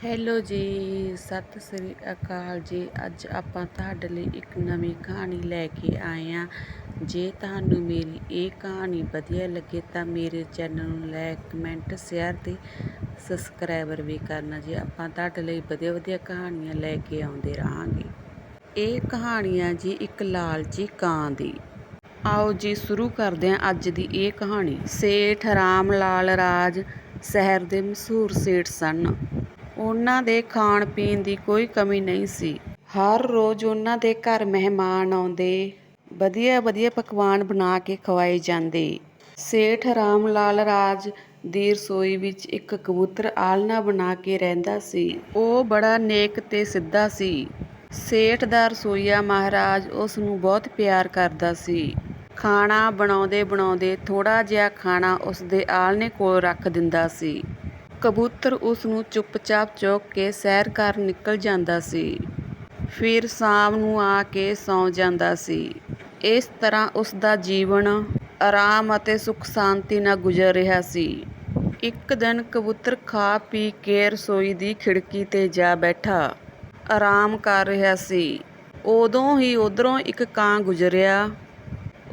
Hello ਜੀ, ਸਤਿ ਸ੍ਰੀ ਅਕਾਲ ਜੀ। ਅੱਜ ਆਪਾਂ ਤੁਹਾਡੇ ਲਈ ਇੱਕ ਨਵੀਂ ਕਹਾਣੀ ਲੈ ਕੇ ਆਏ ਹਾਂ। ਜੇ ਤੁਹਾਨੂੰ ਮੇਰੀ ਇਹ ਕਹਾਣੀ ਵਧੀਆ ਲੱਗੇ ਤਾਂ ਮੇਰੇ ਚੈਨਲ ਨੂੰ ਲਾਈਕ, ਕਮੈਂਟ, ਸ਼ੇਅਰ ਤੇ ਸਬਸਕ੍ਰਾਈਬਰ ਵੀ ਕਰਨਾ ਜੀ। ਆਪਾਂ ਤੁਹਾਡੇ ਲਈ ਵਧੀਆ ਵਧੀਆ ਕਹਾਣੀਆਂ ਲੈ ਕੇ ਆਉਂਦੇ ਰਹਾਂਗੇ। ਇਹ ਕਹਾਣੀ ਆ ਜੀ ਇੱਕ ਲਾਲਚੀ ਕਾਂ ਦੀ। ਆਓ ਜੀ, ਸ਼ੁਰੂ ਕਰਦੇ ਹਾਂ ਅੱਜ ਦੀ ਇਹ ਕਹਾਣੀ। ਸੇਠ ਰਾਮ ਲਾਲ ਰਾਜ ਸ਼ਹਿਰ ਦੇ ਮਸ਼ਹੂਰ ਸੇਠ ਸਨ। ਉਹਨਾਂ ਦੇ ਖਾਣ ਪੀਣ ਦੀ ਕੋਈ ਕਮੀ ਨਹੀਂ ਸੀ। ਹਰ ਰੋਜ਼ ਉਹਨਾਂ ਦੇ ਘਰ ਮਹਿਮਾਨ ਆਉਂਦੇ। ਵਧੀਆ ਵਧੀਆ ਪਕਵਾਨ ਬਣਾ ਕੇ ਖਵਾਏ ਜਾਂਦੇ। ਸੇਠ ਰਾਮ ਲਾਲ ਰਾਜ ਦੀ ਰਸੋਈ ਵਿੱਚ ਇੱਕ ਕਬੂਤਰ ਆਲਣਾ ਬਣਾ ਕੇ ਰਹਿੰਦਾ ਸੀ। ਉਹ ਬੜਾ ਨੇਕ ਤੇ ਸਿੱਧਾ ਸੀ। ਸੇਠ ਦਾ ਰਸੋਈਆ ਮਹਾਰਾਜ ਉਸ ਨੂੰ ਬਹੁਤ ਪਿਆਰ ਕਰਦਾ ਸੀ। ਖਾਣਾ ਬਣਾਉਂਦੇ ਬਣਾਉਂਦੇ ਥੋੜਾ ਜਿਹਾ ਖਾਣਾ ਉਸ ਦੇ ਆਲਣੇ ਕੋਲ ਰੱਖ ਦਿੰਦਾ ਸੀ। ਕਬੂਤਰ ਉਸ ਨੂੰ ਚੁੱਪਚਾਪ ਚੁੱਕ ਕੇ ਸੈਰ ਕਰਨ ਨਿਕਲ ਜਾਂਦਾ ਸੀ। ਫਿਰ ਸ਼ਾਮ ਨੂੰ ਆ ਕੇ ਸੌਂ ਜਾਂਦਾ ਸੀ। ਇਸ ਤਰ੍ਹਾਂ ਉਸ ਦਾ ਜੀਵਨ ਆਰਾਮ ਅਤੇ ਸੁੱਖ ਸ਼ਾਂਤੀ ਨਾਲ ਗੁਜ਼ਰ ਰਿਹਾ ਸੀ। ਇੱਕ ਦਿਨ ਕਬੂਤਰ ਖਾ ਪੀ ਕੇ ਰਸੋਈ ਦੀ ਖਿੜਕੀ ਤੇ ਜਾ ਬੈਠਾ। ਆਰਾਮ ਕਰ ਰਿਹਾ ਸੀ। ਉਦੋਂ ਹੀ ਉੱਧਰੋਂ ਇੱਕ ਕਾਂ ਗੁਜ਼ਰਿਆ।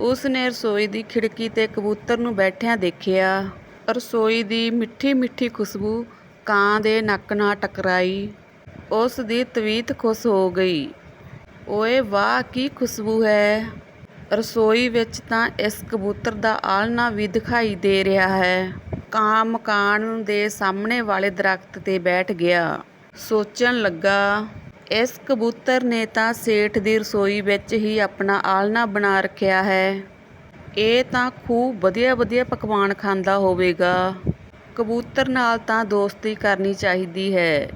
ਉਸ ਨੇ ਰਸੋਈ ਦੀ ਖਿੜਕੀ ਤੇ ਕਬੂਤਰ ਨੂੰ ਬੈਠਿਆਂ ਦੇਖਿਆ। ਰਸੋਈ ਦੀ ਮਿੱਠੀ ਮਿੱਠੀ ਖੁਸ਼ਬੂ ਕਾਂ ਦੇ ਨੱਕ ਨਾਲ ਟਕਰਾਈ। ਉਸ ਦੀ ਤਵੀਤ ਖੁਸ਼ ਹੋ ਗਈ। ਓਏ ਵਾਹ, ਕੀ ਖੁਸ਼ਬੂ ਹੈ। ਰਸੋਈ ਵਿੱਚ ਤਾਂ ਇਸ ਕਬੂਤਰ ਦਾ ਆਲਣਾ ਵੀ ਦਿਖਾਈ ਦੇ ਰਿਹਾ ਹੈ। ਕਾਂ ਮਕਾਨ ਦੇ ਸਾਹਮਣੇ ਵਾਲੇ ਦਰਖਤ ਤੇ ਬੈਠ ਗਿਆ। ਸੋਚਣ ਲੱਗਾ, ਇਸ ਕਬੂਤਰ ਨੇ ਤਾਂ ਸੇਠ ਦੀ ਰਸੋਈ ਵਿੱਚ ਹੀ ਆਪਣਾ ਆਲਣਾ ਬਣਾ ਰੱਖਿਆ ਹੈ। ਇਹ ਤਾਂ ਖੂਬ ਵਧੀਆ ਵਧੀਆ ਪਕਵਾਨ ਖਾਂਦਾ ਹੋਵੇਗਾ। ਕਬੂਤਰ ਨਾਲ ਤਾਂ ਦੋਸਤੀ ਕਰਨੀ ਚਾਹੀਦੀ ਹੈ।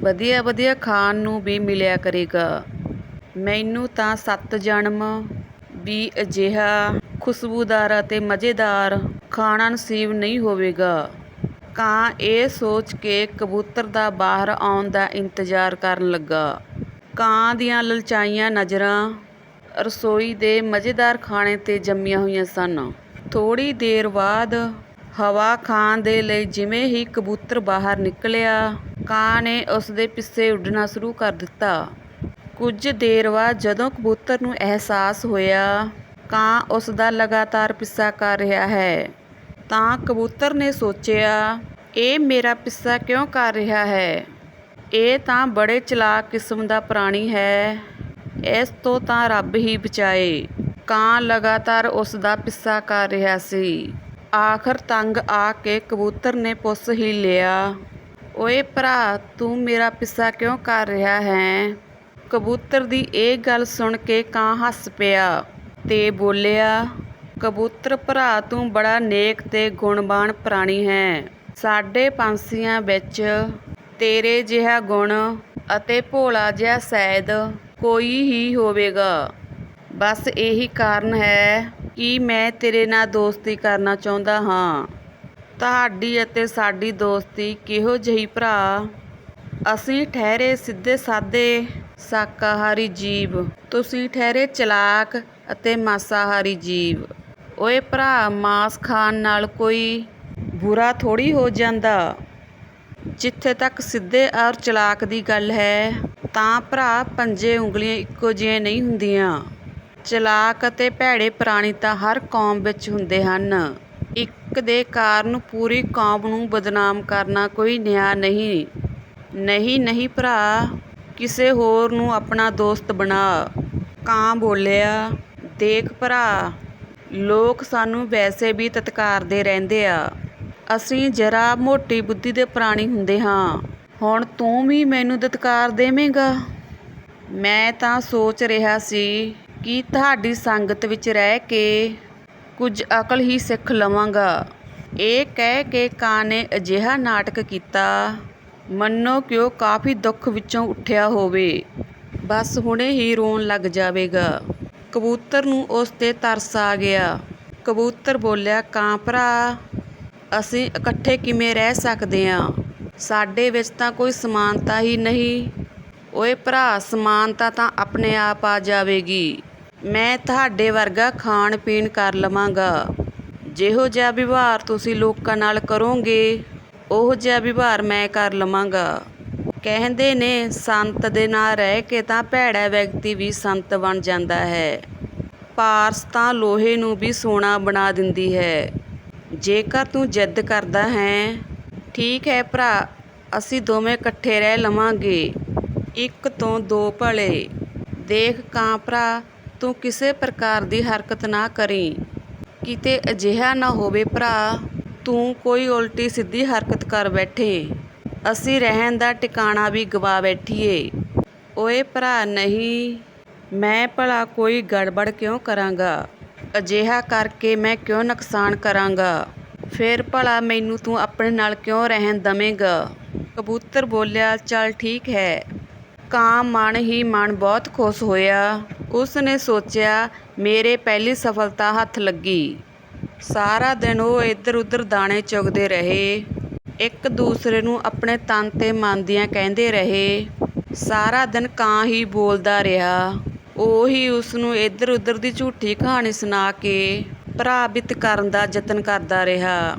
ਵਧੀਆ ਵਧੀਆ ਖਾਣ ਨੂੰ ਵੀ ਮਿਲਿਆ ਕਰੇਗਾ। ਮੈਨੂੰ ਤਾਂ ਸੱਤ ਜਨਮ, ਵੀ ਅਜਿਹਾ ਖੁਸ਼ਬੂਦਾਰ ਅਤੇ ਮਜ਼ੇਦਾਰ ਖਾਣਾ ਨਸੀਬ ਨਹੀਂ ਹੋਵੇਗਾ। ਕਾਂ ਇਹ ਸੋਚ ਕੇ ਕਬੂਤਰ ਦਾ ਬਾਹਰ ਆਉਣ ਦਾ ਇੰਤਜ਼ਾਰ ਕਰਨ ਲੱਗਾ। ਕਾਂ ਦੀਆਂ ਲਲਚਾਈਆਂ ਨਜ਼ਰਾਂ ਰਸੋਈ ਦੇ ਮਜ਼ੇਦਾਰ ਖਾਣੇ ਤੇ ਜੰਮੀਆਂ ਹੋਈਆਂ ਸਨ। ਥੋੜ੍ਹੀ ਦੇਰ ਬਾਅਦ ਹਵਾ ਖਾਣ ਦੇ ਲਈ ਜਿਵੇਂ ਹੀ ਕਬੂਤਰ ਬਾਹਰ ਨਿਕਲਿਆ, ਕਾਂ ਨੇ ਉਸਦੇ ਪਿੱਛੇ ਉੱਡਣਾ ਸ਼ੁਰੂ ਕਰ ਦਿੱਤਾ। ਕੁਝ ਦੇਰ ਬਾਅਦ ਜਦੋਂ ਕਬੂਤਰ ਨੂੰ ਅਹਿਸਾਸ ਹੋਇਆ, ਕਾਂ ਉਸ ਦਾ ਲਗਾਤਾਰ ਪਿੱਛਾ ਕਰ ਰਿਹਾ ਹੈ। ਤਾਂ ਕਬੂਤਰ ਨੇ ਸੋਚਿਆ, ਇਹ ਮੇਰਾ ਪਿੱਛਾ ਕਿਉਂ ਕਰ ਰਿਹਾ ਹੈ? ਇਹ ਤਾਂ ਬੜੇ ਚਲਾਕ ਕਿਸਮ ਦਾ ਪ੍ਰਾਣੀ ਹੈ। ਇਸ ਤੋਂ ਤਾਂ ਰੱਬ ਹੀ ਬਚਾਏ। ਕਾਂ ਲਗਾਤਾਰ ਉਸ ਦਾ ਪਿੱਛਾ ਕਰ ਰਿਹਾ ਸੀ। ਆਖਰ ਤੰਗ ਆ ਕੇ ਕਬੂਤਰ ਨੇ ਪੁੱਛ ਹੀ ਲਿਆ। ਓਏ ਭਰਾ, ਤੂੰ ਮੇਰਾ ਪਿੱਛਾ ਕਿਉਂ ਕਰ ਰਿਹਾ ਹੈ? ਕਬੂਤਰ ਦੀ ਇਹ ਗੱਲ ਸੁਣ ਕੇ ਕਾਂ ਹੱਸ ਪਿਆ ਤੇ ਬੋਲਿਆ, ਕਬੂਤਰ ਭਰਾ, ਤੂੰ ਬੜਾ ਨੇਕ ਤੇ ਗੁਣਵਾਨ ਪ੍ਰਾਣੀ ਹੈ। ਸਾਡੇ ਪੰਛੀਆਂ ਵਿੱਚ ਤੇਰੇ ਜਿਹਾ ਗੁਣ ਅਤੇ ਭੋਲਾ ਜਿਹਾ ਸ਼ਾਇਦ ਕੋਈ ਹੀ ਹੋਵੇਗਾ। ਬਸ ਇਹੀ ਕਾਰਨ ਹੈ ਕਿ ਮੈਂ ਤੇਰੇ ਨਾਲ ਦੋਸਤੀ ਕਰਨਾ ਚਾਹੁੰਦਾ ਹਾਂ। ਤੁਹਾਡੀ ਅਤੇ ਸਾਡੀ ਦੋਸਤੀ ਕਿਹੋ ਜਿਹੀ ਭਰਾ? ਅਸੀਂ ਠਹਿਰੇ ਸਿੱਧੇ ਸਾਦੇ ਸ਼ਾਕਾਹਾਰੀ ਜੀਵ। ਤੁਸੀਂ ਠਹਿਰੇ ਚਲਾਕ ਅਤੇ ਮਾਸਾਹਾਰੀ ਜੀਵ। ਓਏ ਭਰਾ, ਮਾਸ ਖਾਣ ਨਾਲ ਕੋਈ ਬੁਰਾ ਥੋੜੀ ਹੋ ਜਾਂਦਾ। ਜਿੱਥੇ ਤੱਕ ਸਿੱਧੇ ਔਰ ਚਲਾਕ ਦੀ ਗੱਲ ਹੈ ਤਾਂ ਭਰਾ ਪੰਜੇ ਉਂਗਲੀਆਂ ਇੱਕੋ ਜਿਹੀਆਂ ਨਹੀਂ ਹੁੰਦੀਆਂ। ਚਲਾਕ ਅਤੇ ਭੈੜੇ ਪ੍ਰਾਣੀ ਤਾਂ ਹਰ ਕੌਮ ਵਿੱਚ ਹੁੰਦੇ ਹਨ। ਇੱਕ ਦੇ ਕਾਰਨ ਪੂਰੀ ਕੌਮ ਨੂੰ ਬਦਨਾਮ ਕਰਨਾ ਕੋਈ ਨਿਆਂ ਨਹੀਂ। ਨਹੀਂ ਨਹੀਂ ਭਰਾ, ਕਿਸੇ ਹੋਰ ਨੂੰ ਆਪਣਾ ਦੋਸਤ ਬਣਾ। ਕਾਂ ਬੋਲਿਆ, ਦੇਖ ਭਰਾ, ਲੋਕ ਸਾਨੂੰ ਵੈਸੇ ਵੀ ਤਤਕਾਰਦੇ ਰਹਿੰਦੇ ਆ। ਅਸੀਂ ਜਰਾ ਮੋਟੀ ਬੁੱਧੀ ਦੇ ਪ੍ਰਾਣੀ ਹੁੰਦੇ ਹਾਂ। ਹੁਣ ਤੂੰ ਵੀ ਮੈਨੂੰ ਦਤਕਾਰ ਦੇਵੇਂਗਾ। ਮੈਂ ਤਾਂ ਸੋਚ ਰਿਹਾ ਸੀ ਕਿ ਤੁਹਾਡੀ ਸੰਗਤ ਵਿੱਚ ਰਹਿ ਕੇ ਕੁਝ ਅਕਲ ਹੀ ਸਿੱਖ ਲਵਾਂਗਾ। ਇਹ ਕਹਿ ਕੇ ਕਾਂ ਨੇ ਅਜਿਹਾ ਨਾਟਕ ਕੀਤਾ, ਮੰਨੋ ਕਿ ਉਹ ਕਾਫੀ ਦੁੱਖ ਵਿੱਚੋਂ ਉੱਠਿਆ ਹੋਵੇ। ਬਸ ਹੁਣੇ ਹੀ ਰੋਣ ਲੱਗ ਜਾਵੇਗਾ। ਕਬੂਤਰ ਨੂੰ ਉਸ ਤੇ ਤਰਸ ਆ ਗਿਆ। ਕਬੂਤਰ ਬੋਲਿਆ, ਕਾਂ ਭਰਾ, ਅਸੀਂ ਇਕੱਠੇ ਕਿਵੇਂ ਰਹਿ ਸਕਦੇ ਹਾਂ ਸਾਡੇ ਵਿੱਚ ਤਾਂ ਕੋਈ ਸਮਾਨਤਾ ਹੀ ਨਹੀਂ। ਓਏ ਭਰਾ, ਸਮਾਨਤਾ ਤਾਂ ਆਪਣੇ ਆਪ ਆ ਜਾਵੇਗੀ। ਮੈਂ ਤੁਹਾਡੇ ਵਰਗਾ ਖਾਣ ਪੀਣ ਕਰ ਲਵਾਂਗਾ। ਜਿਹੋ ਜਿਹਾ ਵਿਵਹਾਰ ਤੁਸੀਂ ਲੋਕਾਂ ਨਾਲ ਕਰੋਗੇ, ਉਹ ਜਿਹਾ ਵਿਵਹਾਰ ਮੈਂ ਕਰ ਲਵਾਂਗਾ। ਕਹਿੰਦੇ ਨੇ, ਸੰਤ ਦੇ ਨਾਲ ਰਹਿ ਕੇ ਤਾਂ ਭੈੜਾ ਵਿਅਕਤੀ ਵੀ ਸੰਤ ਬਣ ਜਾਂਦਾ ਹੈ। ਪਾਰਸ ਤਾਂ ਲੋਹੇ ਨੂੰ ਵੀ ਸੋਨਾ ਬਣਾ ਦਿੰਦੀ ਹੈ। ਜੇਕਰ ਤੂੰ ਜਿੱਦ ਕਰਦਾ ਹੈ ਠੀਕ ਹੈ ਭਰਾ, ਅਸੀਂ ਦੋਵੇਂ ਇਕੱਠੇ ਰਹਿ ਲਵਾਂਗੇ। ਇੱਕ ਤੋਂ ਦੋ ਭਲੇ। ਦੇਖ ਕਾਂ ਭਰਾ, ਤੂੰ ਕਿਸੇ ਪ੍ਰਕਾਰ ਦੀ ਹਰਕਤ ਨਾ ਕਰੀ। ਕਿਤੇ ਅਜਿਹਾ ਨਾ ਹੋਵੇ ਭਰਾ, ਤੂੰ ਕੋਈ ਉਲਟੀ ਸਿੱਧੀ ਹਰਕਤ ਕਰ ਬੈਠੇ। ਅਸੀਂ ਰਹਿਣ ਦਾ ਟਿਕਾਣਾ ਵੀ ਗਵਾ ਬੈਠੀਏ। ਓਏ ਭਰਾ, ਨਹੀਂ, ਮੈਂ ਭਲਾ ਕੋਈ ਗੜਬੜ ਕਿਉਂ ਕਰਾਂਗਾ? ਅਜਿਹਾ ਕਰਕੇ ਮੈਂ ਕਿਉਂ ਨੁਕਸਾਨ ਕਰਾਂਗਾ? ਫਿਰ ਭਲਾ ਮੈਨੂੰ ਤੂੰ ਆਪਣੇ ਨਾਲ ਕਿਉਂ ਰਹਿਣ ਦਵੇਂਗਾ? ਕਬੂਤਰ ਬੋਲਿਆ, ਚੱਲ ਠੀਕ ਹੈ। ਕਾਂ ਮਨ ਹੀ ਮਨ ਬਹੁਤ ਖੁਸ਼ ਹੋਇਆ। ਉਸ ਨੇ ਸੋਚਿਆ, ਮੇਰੇ ਪਹਿਲੀ ਸਫਲਤਾ ਹੱਥ ਲੱਗੀ। ਸਾਰਾ ਦਿਨ ਉਹ ਇੱਧਰ ਉੱਧਰ ਦਾਣੇ ਚੁਗਦੇ ਰਹੇ। ਇੱਕ ਦੂਸਰੇ ਨੂੰ ਆਪਣੇ ਤਨ ਤੇ ਮਨ ਦੀਆਂ ਕਹਿੰਦੇ ਰਹੇ। ਸਾਰਾ ਦਿਨ ਕਾਂ ਹੀ ਬੋਲਦਾ ਰਿਹਾ। ਉਹ ਹੀ ਉਸ ਨੂੰ ਇੱਧਰ ਉੱਧਰ ਦੀ ਝੂਠੀ ਕਹਾਣੀ ਸੁਣਾ ਕੇ ਪ੍ਰਭਾਵਿਤ ਕਰਨ ਦਾ ਯਤਨ ਕਰਦਾ ਰਿਹਾ।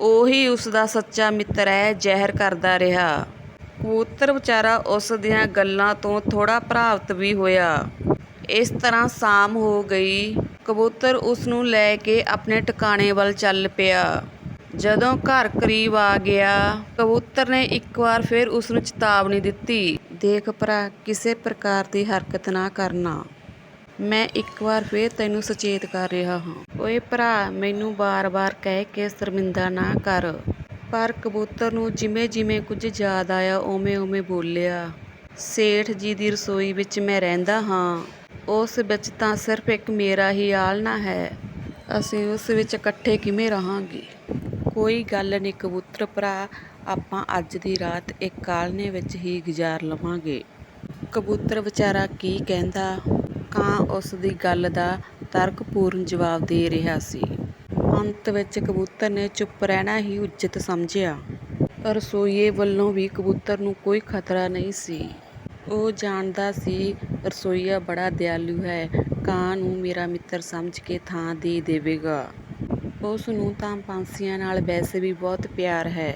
ਉਹੀ ਉਸ ਦਾ ਸੱਚਾ ਮਿੱਤਰ ਹੈ, ਜ਼ਹਿਰ ਕਰਦਾ ਰਿਹਾ। ਕਬੂਤਰ ਵਿਚਾਰਾ ਉਸ ਦੀਆਂ ਗੱਲਾਂ ਤੋਂ ਥੋੜ੍ਹਾ ਪ੍ਰਭਾਵਿਤ ਵੀ ਹੋਇਆ। ਇਸ ਤਰ੍ਹਾਂ ਸ਼ਾਮ ਹੋ ਗਈ। ਕਬੂਤਰ ਉਸ ਨੂੰ ਲੈ ਕੇ ਆਪਣੇ ਟਿਕਾਣੇ ਵੱਲ ਚੱਲ ਪਿਆ। ਜਦੋਂ ਘਰ ਕਰੀਬ ਆ ਗਿਆ, ਕਬੂਤਰ ਨੇ ਇੱਕ ਵਾਰ ਫਿਰ ਉਸ ਨੂੰ ਚੇਤਾਵਨੀ ਦਿੱਤੀ, ਦੇਖ ਭਰਾ, ਕਿਸੇ ਪ੍ਰਕਾਰ ਦੀ ਹਰਕਤ ਨਾ ਕਰਨਾ। ਮੈਂ ਇੱਕ ਵਾਰ ਫਿਰ ਤੈਨੂੰ ਸੁਚੇਤ ਕਰ ਰਿਹਾ ਹਾਂ। ਓਏ ਭਰਾ, ਮੈਨੂੰ ਬਾਰ-ਬਾਰ ਕਹਿ ਕੇ ਸ਼ਰਮਿੰਦਾ ਨਾ ਕਰ। ਪਰ ਕਬੂਤਰ ਨੂੰ ਜਿਵੇਂ ਜਿਵੇਂ ਕੁਝ ਯਾਦ ਆਇਆ, ਓਵੇਂ-ਓਵੇਂ ਬੋਲਿਆ, ਸੇਠ ਜੀ ਦੀ ਰਸੋਈ ਵਿੱਚ ਮੈਂ ਰਹਿੰਦਾ ਹਾਂ। ਉਸ ਵਿੱਚ ਤਾਂ ਸਿਰਫ ਇੱਕ ਮੇਰਾ ਹੀ ਆਲਣਾ ਹੈ। ਅਸੀਂ ਉਸ ਵਿੱਚ ਇਕੱਠੇ ਕਿਵੇਂ ਰਹਾਂਗੇ? ਕੋਈ ਗੱਲ ਨਹੀਂ ਕਬੂਤਰ ਭਰਾ, ਆਪਾਂ ਅੱਜ ਦੀ ਰਾਤ ਇੱਕ ਆਲਣੇ ਵਿੱਚ ਹੀ ਗੁਜ਼ਾਰ ਲਵਾਂਗੇ। ਕਬੂਤਰ ਵਿਚਾਰਾ ਕੀ ਕਹਿੰਦਾ? ਕਾਂ ਉਸ ਦੀ ਗੱਲ ਦਾ ਤਰਕਪੂਰਨ ਜਵਾਬ ਦੇ ਰਿਹਾ ਸੀ। ਅੰਤ ਵਿੱਚ ਕਬੂਤਰ ਨੇ ਚੁੱਪ ਰਹਿਣਾ ਹੀ ਉਚਿਤ ਸਮਝਿਆ। ਰਸੋਈਏ ਵੱਲੋਂ ਵੀ ਕਬੂਤਰ ਨੂੰ ਕੋਈ ਖਤਰਾ ਨਹੀਂ ਸੀ। ਉਹ ਜਾਣਦਾ ਸੀ, ਰਸੋਈਆ ਬੜਾ ਦਿਆਲੂ ਹੈ, ਕਾਂ ਨੂੰ ਮੇਰਾ ਮਿੱਤਰ ਸਮਝ ਕੇ ਥਾਂ ਦੇ ਦੇਵੇਗਾ। ਉਸ ਨੂੰ ਤਾਂ ਪੰਛੀਆਂ ਨਾਲ ਵੈਸੇ ਵੀ ਬਹੁਤ ਪਿਆਰ ਹੈ।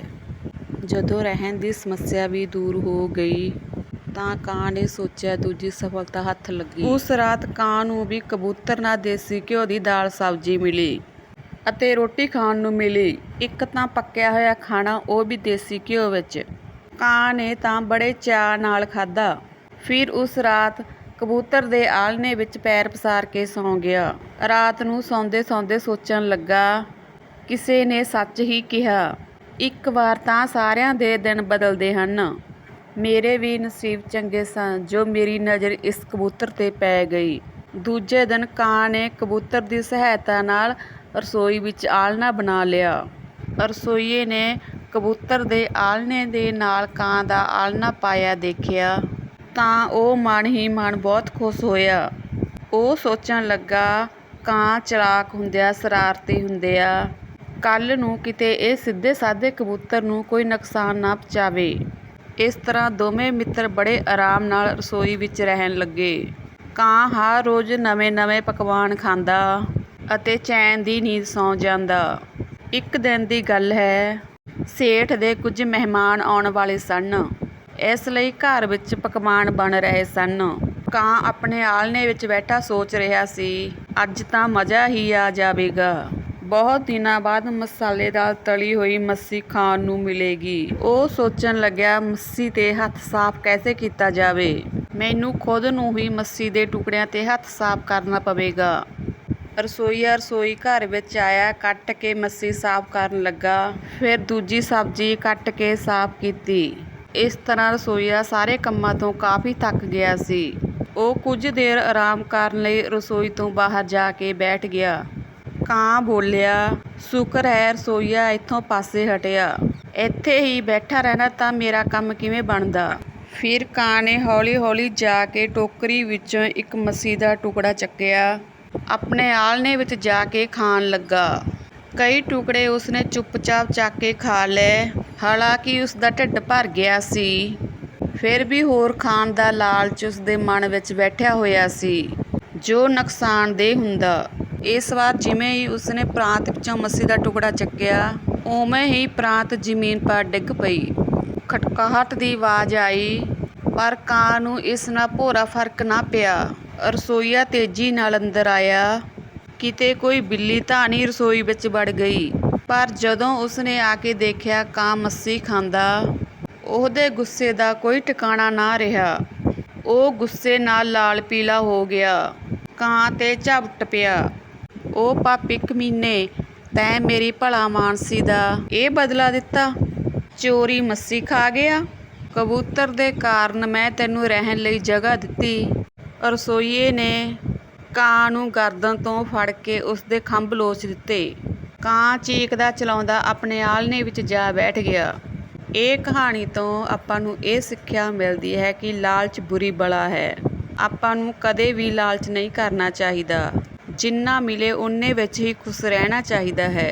ਜਦੋਂ ਰਹਿਣ ਦੀ ਸਮੱਸਿਆ ਵੀ ਦੂਰ ਹੋ ਗਈ ਤਾਂ ਕਾਂ ਨੇ ਸੋਚਿਆ ਦੂਜੀ ਸਫਲਤਾ ਹੱਥ ਲੱਗੀ। ਉਸ ਰਾਤ ਕਾਂ ਨੂੰ ਵੀ ਕਬੂਤਰ ਨਾਲ ਦੇਸੀ ਘਿਓ ਦੀ ਦਾਲ ਸਬਜ਼ੀ ਮਿਲੀ ਅਤੇ ਰੋਟੀ ਖਾਣ ਨੂੰ ਮਿਲੀ। ਇੱਕ ਤਾਂ ਪੱਕਿਆ ਹੋਇਆ ਖਾਣਾ, ਉਹ ਵੀ ਦੇਸੀ ਘਿਓ ਵਿੱਚ। ਕਾਂ ਨੇ ਤਾਂ ਬੜੇ ਚਾਅ ਨਾਲ ਖਾਧਾ। ਫਿਰ ਉਸ ਰਾਤ ਕਬੂਤਰ ਦੇ ਆਲਣੇ ਵਿੱਚ ਪੈਰ ਪਸਾਰ ਕੇ ਸੌਂ ਗਿਆ। ਰਾਤ ਨੂੰ ਸੌਂਦੇ ਸੌਂਦੇ ਸੋਚਣ ਲੱਗਾ, ਕਿਸੇ ਨੇ ਸੱਚ ਹੀ ਕਿਹਾ, ਇੱਕ ਵਾਰ ਤਾਂ ਸਾਰਿਆਂ ਦੇ ਦਿਨ ਬਦਲਦੇ ਹਨ। ਮੇਰੇ ਵੀ ਨਸੀਬ ਚੰਗੇ ਸਨ ਜੋ ਮੇਰੀ ਨਜ਼ਰ ਇਸ ਕਬੂਤਰ ਤੇ ਪੈ ਗਈ। ਦੂਜੇ ਦਿਨ ਕਾਂ ਨੇ ਕਬੂਤਰ ਦੀ ਸਹਾਇਤਾ ਨਾਲ ਰਸੋਈ ਵਿੱਚ ਆਲਣਾ ਬਣਾ ਲਿਆ। ਰਸੋਈਏ ਨੇ ਕਬੂਤਰ ਦੇ ਆਲਣੇ ਦੇ ਨਾਲ ਕਾਂ ਦਾ ਆਲਣਾ ਪਾਇਆ ਦੇਖਿਆ ਤਾਂ ਉਹ ਮਨ ਹੀ ਮਨ ਬਹੁਤ ਖੁਸ਼ ਹੋਇਆ। ਉਹ ਸੋਚਣ ਲੱਗਾ, ਕਾਂ ਚਲਾਕ ਹੁੰਦਿਆ ਸ਼ਰਾਰਤੀ ਹੁੰਦਿਆ ਕੱਲ ਨੂੰ ਕਿਤੇ ਇਹ ਸਿੱਧੇ ਸਾਦੇ ਕਬੂਤਰ ਨੂੰ ਕੋਈ ਨੁਕਸਾਨ ਨਾ ਪਹੁੰਚਾਵੇ। ਇਸ ਤਰ੍ਹਾਂ ਦੋਵੇਂ ਮਿੱਤਰ ਬੜੇ ਆਰਾਮ ਨਾਲ ਰਸੋਈ ਵਿੱਚ ਰਹਿਣ ਲੱਗੇ। ਕਾਂ ਹਰ ਰੋਜ਼ ਨਵੇਂ-ਨਵੇਂ ਪਕਵਾਨ ਖਾਂਦਾ ਅਤੇ ਚੈਨ ਦੀ ਨੀਂਦ ਸੌਂ ਜਾਂਦਾ। ਇੱਕ ਦਿਨ ਦੀ ਗੱਲ ਹੈ, ਸੇਠ ਦੇ ਕੁਝ ਮਹਿਮਾਨ ਆਉਣ ਵਾਲੇ ਸਨ। ਇਸ ਲਈ ਘਰ ਵਿੱਚ ਪਕਵਾਨ ਬਣ ਰਹੇ ਸਨ। ਕਾਂ ਆਪਣੇ ਆਲਣੇ ਵਿੱਚ ਬੈਠਾ ਸੋਚ ਰਿਹਾ ਸੀ, ਅੱਜ ਤਾਂ ਮਜ਼ਾ ਹੀ ਆ ਜਾਵੇਗਾ। ਬਹੁਤ ਦਿਨਾਂ ਬਾਅਦ ਮਸਾਲੇਦਾਰ ਤਲੀ ਹੋਈ ਮੱਸੀ ਖਾਣ ਨੂੰ ਮਿਲੇਗੀ। ਉਹ ਸੋਚਣ ਲੱਗਿਆ, ਮੱਸੀ ਤੇ ਹੱਥ ਸਾਫ਼ ਕੈਸੇ ਕੀਤਾ ਜਾਵੇ? ਮੈਨੂੰ ਖੁਦ ਨੂੰ ਹੀ ਮੱਸੀ ਦੇ ਟੁਕੜਿਆਂ ਤੇ ਹੱਥ ਸਾਫ਼ ਕਰਨਾ ਪਵੇਗਾ। ਰਸੋਈਆ ਰਸੋਈ, ਘਰ ਵਿੱਚ ਆਇਆ, ਕੱਟ ਕੇ ਮੱਸੀ ਸਾਫ਼ ਕਰਨ ਲੱਗਾ। ਫਿਰ ਦੂਜੀ ਸਬਜ਼ੀ ਕੱਟ ਕੇ ਸਾਫ਼ ਕੀਤੀ। ਇਸ ਤਰ੍ਹਾਂ ਰਸੋਈਆ ਸਾਰੇ ਕੰਮਾਂ ਤੋਂ ਕਾਫੀ ਥੱਕ ਗਿਆ ਸੀ। ਉਹ ਕੁਝ ਦੇਰ ਆਰਾਮ ਕਰਨ ਲਈ ਰਸੋਈ ਤੋਂ ਬਾਹਰ ਜਾ ਕੇ ਬੈਠ ਗਿਆ। ਕਾਂ ਬੋਲਿਆ, ਸ਼ੁਕਰ ਹੈ ਰਸੋਈਆ ਇੱਥੋਂ ਪਾਸੇ ਹਟਿਆ। ਇੱਥੇ ਹੀ ਬੈਠਾ ਰਹਿਣਾ ਤਾਂ ਮੇਰਾ ਕੰਮ ਕਿਵੇਂ ਬਣਦਾ? ਫਿਰ ਕਾਂ ਨੇ ਹੌਲੀ-ਹੌਲੀ ਜਾ ਕੇ ਟੋਕਰੀ ਵਿੱਚੋਂ ਇੱਕ ਮੱਸੀ ਦਾ ਟੁਕੜਾ ਚੱਕਿਆ। ਆਪਣੇ ਆਲ੍ਹਣੇ ਵਿੱਚ ਜਾ ਕੇ ਖਾਣ ਲੱਗਾ। ਕਈ ਟੁਕੜੇ ਉਸਨੇ ਚੁੱਪਚਾਪ ਚੱਕ ਕੇ ਖਾ ਲਏ। ਹਾਲਾਂਕਿ ਉਸਦਾ ਢਿੱਡ ਭਰ ਗਿਆ ਸੀ। ਫਿਰ ਵੀ ਹੋਰ ਖਾਣ ਦਾ ਲਾਲਚ ਉਸਦੇ ਮਨ ਵਿੱਚ ਬੈਠਿਆ ਹੋਇਆ ਸੀ। ਜੋ ਨੁਕਸਾਨਦੇਹ ਹੁੰਦਾ। ਇਸ ਵਾਰ ਜਿਵੇਂ ਹੀ ਉਸਨੇ ਪ੍ਰਾਂਤ ਵਿੱਚੋਂ ਮੱਸੀ ਦਾ ਟੁਕੜਾ ਚੱਕਿਆ, ਉਵੇਂ ਹੀ ਪ੍ਰਾਂਤ ਜ਼ਮੀਨ ਪਰ ਡਿੱਗ ਪਈ। ਖਟਕਾਹਟ ਦੀ ਆਵਾਜ਼ ਆਈ, ਪਰ ਕਾਂ ਨੂੰ ਇਸ ਨਾਲ ਭੋਰਾ ਫ਼ਰਕ ਨਾ ਪਿਆ। ਰਸੋਈਆ ਤੇਜ਼ੀ ਨਾਲ ਅੰਦਰ ਆਇਆ। ਕਿਤੇ ਕੋਈ ਬਿੱਲੀ ਤਾਂ ਨਹੀਂ ਰਸੋਈ ਵਿੱਚ ਵੜ ਗਈ। ਪਰ ਜਦੋਂ ਉਸਨੇ ਆ ਕੇ ਦੇਖਿਆ, ਕਾਂ ਮੱਸੀ ਖਾਂਦਾ, ਉਹਦੇ ਗੁੱਸੇ ਦਾ ਕੋਈ ਟਿਕਾਣਾ ਨਾ ਰਿਹਾ। ਉਹ ਗੁੱਸੇ ਨਾਲ ਲਾਲ ਪੀਲਾ ਹੋ ਗਿਆ। ਕਾਂ ਤੇ ਝਪਟ ਪਿਆ। ਉਹ ਪਾਪੀ ਕਮੀਨੇ, ਤੈਂ ਮੇਰੀ ਭਲਾ ਮਾਨਸੀ ਦਾ ਇਹ ਬਦਲਾ ਦਿੱਤਾ। ਚੋਰੀ ਮੱਸੀ ਖਾ ਗਿਆ। ਕਬੂਤਰ ਦੇ ਕਾਰਨ ਮੈਂ ਤੈਨੂੰ ਰਹਿਣ ਲਈ ਜਗ੍ਹਾ ਦਿੱਤੀ। ਰਸੋਈਏ ਨੇ ਕਾਂ ਨੂੰ ਗਰਦਨ ਤੋਂ ਫੜ ਕੇ ਉਸਦੇ ਖੰਭ ਲੋਚ ਦਿੱਤੇ। ਕਾਂ ਚੀਕਦਾ ਚਲਾਉਂਦਾ ਆਪਣੇ ਆਲਣੇ ਵਿੱਚ ਜਾ ਬੈਠ ਗਿਆ। ਇਹ ਕਹਾਣੀ ਤੋਂ ਆਪਾਂ ਨੂੰ ਇਹ ਸਿੱਖਿਆ ਮਿਲਦੀ ਹੈ ਕਿ ਲਾਲਚ ਬੁਰੀ ਬਲਾ ਹੈ। ਆਪਾਂ ਨੂੰ ਕਦੇ ਵੀ ਲਾਲਚ ਨਹੀਂ ਕਰਨਾ ਚਾਹੀਦਾ। ਜਿੰਨਾ ਮਿਲੇ ਓਨੇ ਵਿੱਚ ਹੀ ਖੁਸ਼ ਰਹਿਣਾ ਚਾਹੀਦਾ ਹੈ।